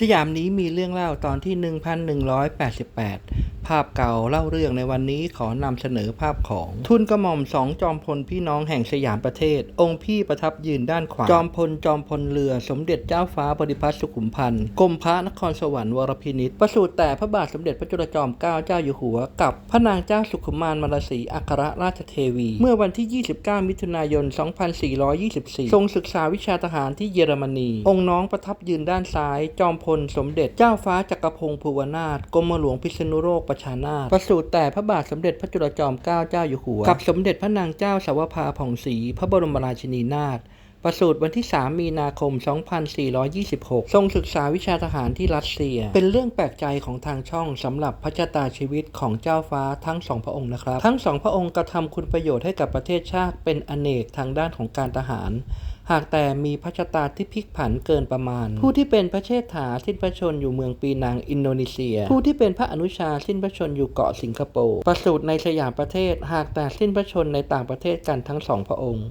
สยามนี้มีเรื่องเล่าตอนที่ 1188 ภาพเก่าเล่าเรื่องในวันนี้ขอนำเสนอภาพของ ทุนกระหม่อมสองจอมพลพี่น้องแห่งสยามประเทศ องค์พี่ประทับยืนด้านขวา จอมพลจอมพลเรือสมเด็จเจ้าฟ้าบริพัตรสุขุมพันธ์กรมพระนครสวรรค์วรพินิจประสูติแต่พระบาทสมเด็จพระจุลจอมเกล้าเจ้าอยู่หัว กับพระนางเจ้าสุขุมารมรสีอัครราชเทวี เมื่อวันที่ 29 มิถุนายน 2424 ทรงศึกษาวิชาทหารที่เยอรมนี องค์น้องประทับยืนด้านซ้าย จอมพลสมเด็จเจ้าฟ้าจักรพงศ์ภูวนาถกรมหลวงพิษณุโลกประชานาถประสูติแต่พระบาทสมเด็จพระจุลจอมเกล้าเจ้าอยู่หัว กับสมเด็จพระนางเจ้าสาวภาผ่องศรีพระบรมราชินีนาถ ประสูติวันที่ 3 มีนาคม 2426 ทรงศึกษาวิชาทหารที่รัสเซีย เป็นเรื่องแปลกใจของทางช่องสำหรับพระชะตาชีวิตของเจ้าฟ้าทั้งสองพระองค์นะครับ ทั้งสองพระองค์กระทำคุณประโยชน์ให้กับประเทศชาติเป็นอเนกทางด้านของการทหาร หากแต่มีพระชะตาที่พลิกผันเกินประมาณ ผู้ที่เป็นพระเชษฐาสิ้นพระชนอยู่เมืองปีนังอินโดนีเซีย ผู้ที่เป็นพระอนุชาสิ้นพระชนอยู่เกาะสิงคโปร์ประสูติในสยามประเทศ หากแต่สิ้นพระชนในต่างประเทศกันทั้งสองพระองค์